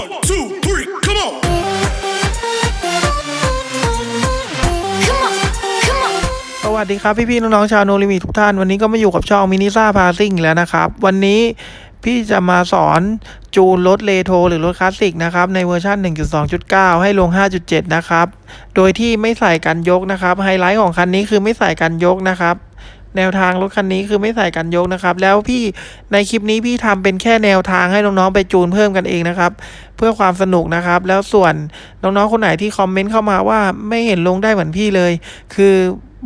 One, two, three, come on. Come on, come on. สวัสดีครับพี่พี่ๆน้องๆชาวโนลิมิทุกท่าน วันนี้ก็มาอยู่กับช่องมินิซ่าพาซิ่งแล้วนะครับ วันนี้พี่จะมาสอนจูนรถเลโทรหรือรถคลาสสิกนะครับในเวอร์ชัน1.2.9 ให้ลง 5.7 นะครับ โดยที่ไม่ใส่กันยกนะครับ ไฮไลท์ของคันนี้คือไม่ใส่กันยกนะครับ แนวทางรถคันนี้คือไม่ใส่กันยกนะครับ แล้วพี่ในคลิปนี้พี่ทำเป็นแค่แนวทางให้น้องๆไปจูนเพิ่มกันเองนะครับ เพื่อความสนุกนะครับ แล้วส่วนน้องๆคนไหนที่คอมเมนต์เข้ามาว่าไม่เห็นลงได้เหมือนพี่เลย คือ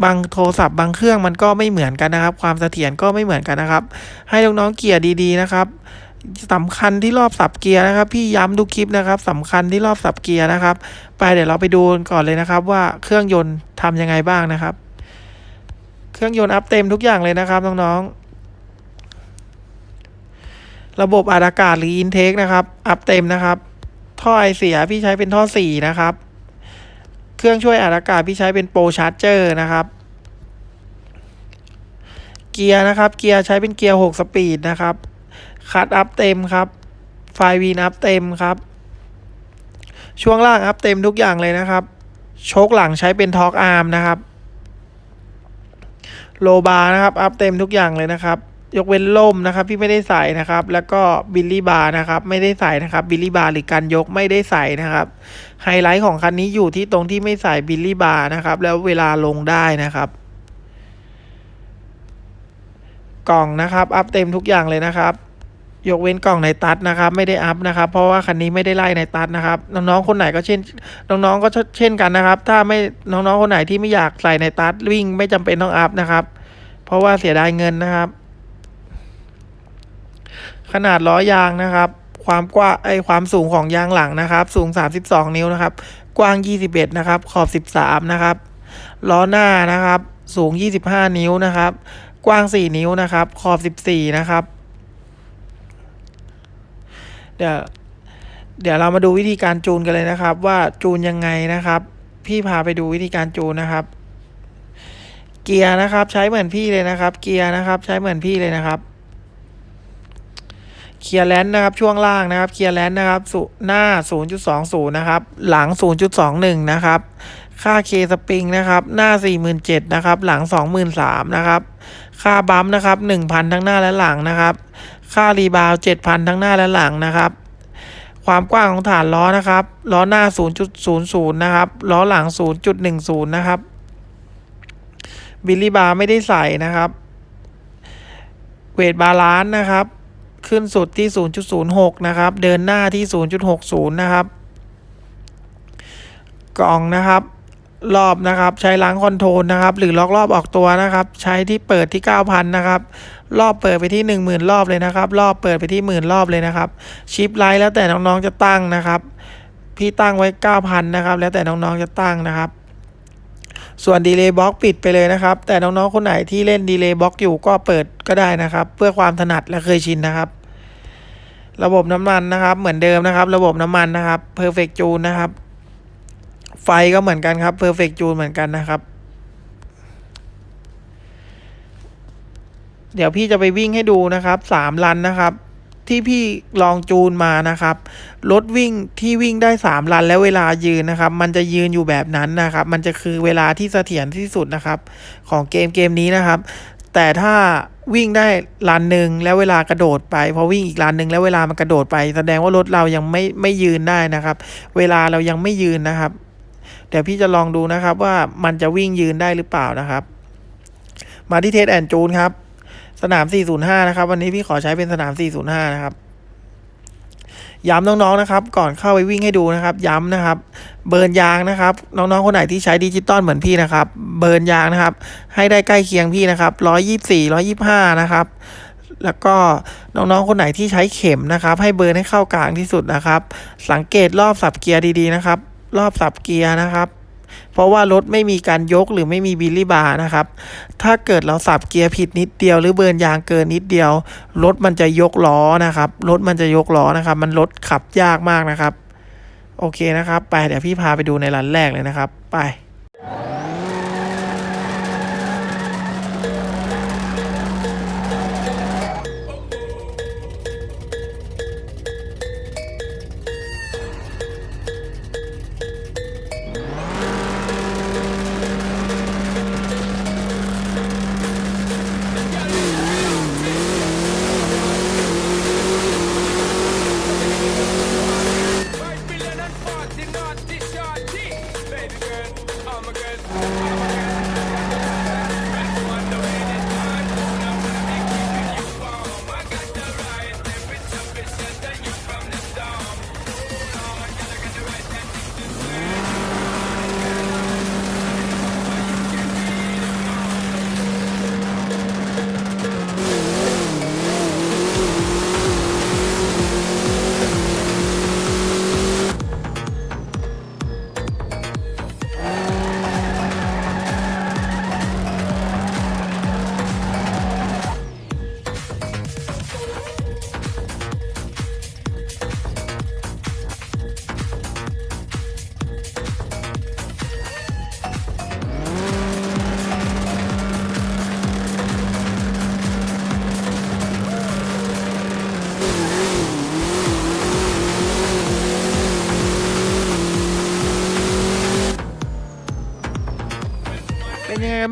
บางโทรศัพท์บางเครื่องมันก็ไม่เหมือนกันนะครับ ความเสถียรก็ไม่เหมือนกันนะครับ ให้น้องๆเกียร์ดีๆนะครับสำคัญที่รอบสับเกียร์นะครับ พี่ย้ำทุกคลิปนะครับสำคัญที่รอบสับเกียร์นะครับ ไปเดี๋ยวเราไปดูก่อนเลยนะครับ ว่าเครื่องยนต์ทำยังไงบ้างนะครับ เครื่องยนต์อัพเต็มทุกอย่างเลยนะครับน้องๆ ระบบอัดอากาศหรืออินเทคนะครับ อัพเต็มนะครับ ท่อไอเสียพี่ใช้เป็นท่อสี่นะครับ เครื่องช่วยอัดอากาศพี่ใช้เป็นโปรชาร์จเจอร์นะครับ เกียร์นะครับ เกียร์ใช้เป็นเกียร์หกสปีดนะครับ คัดอัพเต็มครับ ไฟวีนอัพเต็มครับ ช่วงล่างอัพเต็มทุกอย่างเลยนะครับ โชคหลังใช้เป็นทอร์กอาร์มนะครับ โลบาร์นะครับ อัพเต็มทุกอย่างเลยนะครับ ยกเว้นล่มนะครับพี่ไม่ได้ใส่นะครับ แล้วก็บิลลี่บาร์นะครับ ไม่ได้ใส่นะครับ บิลลี่บาร์หรือการยกไม่ได้ใส่นะครับ ไฮไลท์ของคันนี้อยู่ที่ตรงที่ไม่ใส่บิลลี่บาร์นะครับ แล้วเวลาลงได้นะครับ กล่องนะครับ อัพเต็มทุกอย่างเลยนะครับ ยกเว้นกล่องในตัดนะครับไม่ได้อัพนะครับ เพราะว่าคันนี้ไม่ได้ไล่ในตัดนะครับ น้องๆคนไหนก็เช่น น้องๆก็เช่นกันนะครับ ถ้าไม่น้องๆคนไหนที่ไม่อยากใส่ในตัดวิ่งไม่จำเป็นต้องอัพนะครับ เพราะว่าเสียดายเงินนะครับ ขนาดล้อยางนะครับ ความกว้างไอความสูงของยางหลังนะครับ สูง 32 นิ้วนะครับ กว้าง 21 นะครับ ขอบ 13 นะครับ ล้อหน้านะครับ สูง 25 นิ้วนะครับ กว้าง 4 นิ้วนะครับ ขอบ 14 นะครับ เดี๋ยวเดี๋ยวเรามาดูวิธีการจูนกันเลยนะครับ ว่าจูนยังไงนะครับ พี่พาไปดูวิธีการจูนนะครับ เกียร์นะครับ ใช้เหมือนพี่เลยนะครับ เกียร์นะครับ ใช้เหมือนพี่เลยนะครับเคลียร์แลนด์นะครับช่วงล่างนะครับเคลียร์แลนด์นะครับสุหน้า 0.20 นะครับ หลัง 0.21 นะครับ ค่าเคสปริงนะครับ หน้า 47,000นะครับ หลัง 23,000นะครับ ค่าบัมป์นะครับ 1,000 ทั้งหน้าและหลังนะครับ ค่ารีบาว7,000 ทั้งหน้าและหลังนะครับ ความกว้างของฐานล้อนะครับ ล้อหน้า 0.00 นะครับ ล้อหลัง 0.10 นะครับ บิลลี่บาร์ไม่ได้ใส่นะครับ เวทบาลานซ์นะครับ ขึ้นสุดที่ 0.06 นะครับ เดินหน้าที่ 0.60 นะครับ กล่องนะครับ รอบนะครับ ใช้ล้างคอนโทรลนะครับ หรือล็อกรอบออกตัวนะครับ ใช้ที่เปิดที่ 9,000 นะครับ รอบเปิดไปที่ 10,000 รอบเลยนะครับ รอบเปิดไปที่หมื่นรอบเลยนะครับ ชิปไลท์แล้วแต่น้องๆจะตั้งนะครับ พี่ตั้งไว้ 9,000 นะครับ แล้วแต่น้องๆจะตั้งนะครับส่วนดีเลย์บล็อกปิดไปเลยนะครับ แต่น้องๆคนไหนที่เล่นดีเลย์บล็อกอยู่ก็เปิดก็ได้นะครับ เพื่อความถนัดและเคยชินนะครับ ระบบน้ำมันนะครับ เหมือนเดิมนะครับ ระบบน้ำมันนะครับ Perfect June นะครับ ไฟก็เหมือนกันครับ Perfect June เหมือนกันนะครับ เดี๋ยวพี่จะไปวิ่งให้ดูนะครับสามลันนะครับ ที่พี่ลองจูนมานะครับ รถวิ่งที่วิ่งได้สามลันแล้วเวลายืนนะครับ มันจะยืนอยู่แบบนั้นนะครับ มันจะคือเวลาที่เสถียรที่สุดนะครับ ของเกมเกมนี้นะครับ แต่ถ้าวิ่งได้ลันหนึ่งแล้วเวลากระโดดไปพอวิ่งอีกลันหนึ่งแล้วเวลามันกระโดดไป แสดงว่ารถเรายังไม่ไม่ยืนได้นะครับ เวลาเรายังไม่ยืนนะครับ เดี๋ยวพี่จะลองดูนะครับว่ามันจะวิ่งยืนได้หรือเปล่านะครับ มาที่เทสแอนจูนครับ สนาม 405 นะครับ วันนี้พี่ขอใช้เป็นสนาม 405 นะครับย้ำน้องๆนะครับ ก่อนเข้าไปวิ่งให้ดูนะครับ ย้ำนะครับ เบิร์นยางนะครับ น้องๆคนไหนที่ใช้ดิจิตอลเหมือนพี่นะครับ เบิร์นยางนะครับ ให้ได้ใกล้เคียงพี่นะครับ124 125นะครับ แล้วก็น้องๆคนไหนที่ใช้เข็มนะครับ ให้เบิร์นให้เข้ากลางที่สุดนะครับ สังเกตรอบสับเกียร์ดีๆนะครับ รอบสับเกียร์นะครับ เพราะว่ารถไม่มีการยกหรือไม่มีบิลลี่บาร์นะครับ ถ้าเกิดเราสับเกียร์ผิดนิดเดียว หรือเบิร์นยางเกินนิดเดียว รถมันจะยกล้อนะครับ รถมันจะยกล้อนะครับ มันรถขับยากมากนะครับ โอเคนะครับ ไปเดี๋ยวพี่พาไปดูในรันแรกเลยนะครับ ไป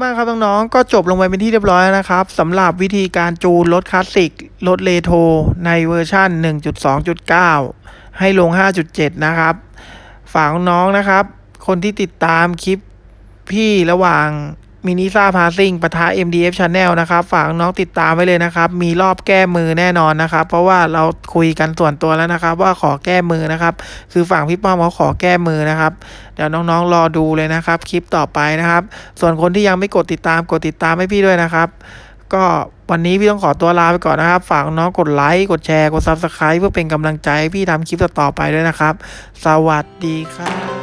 บ้างครับน้องๆ ก็จบลงไปเป็นที่เรียบร้อยนะครับสำหรับวิธีการจูนรถคลาสสิกรถเลโทในเวอร์ชัน1.2.9 ให้ลง 5.7 นะครับ ฝากน้องๆนะครับ คนที่ติดตามคลิปพี่ระหว่าง มินิซ่าพาซิ่งปะทะ MDF Channel นะครับ ฝากน้องติดตามไว้เลยนะครับ มีรอบแก้มือแน่นอนนะครับ เพราะว่าเราคุยกันส่วนตัวแล้วนะครับ ว่าขอแก้มือนะครับ คือฝั่งพี่ป้อมเขาขอแก้มือนะครับ เดี๋ยวน้องๆรอดูเลยนะครับ คลิปต่อไปนะครับ ส่วนคนที่ยังไม่กดติดตามกดติดตามให้พี่ด้วยนะครับ ก็วันนี้พี่ต้องขอตัวลาไปก่อนนะครับ ฝากน้องกดไลค์กดแชร์กด Subscribe เพื่อเป็นกำลังใจพี่ทำคลิปต่อไปด้วยนะครับ สวัสดีครับ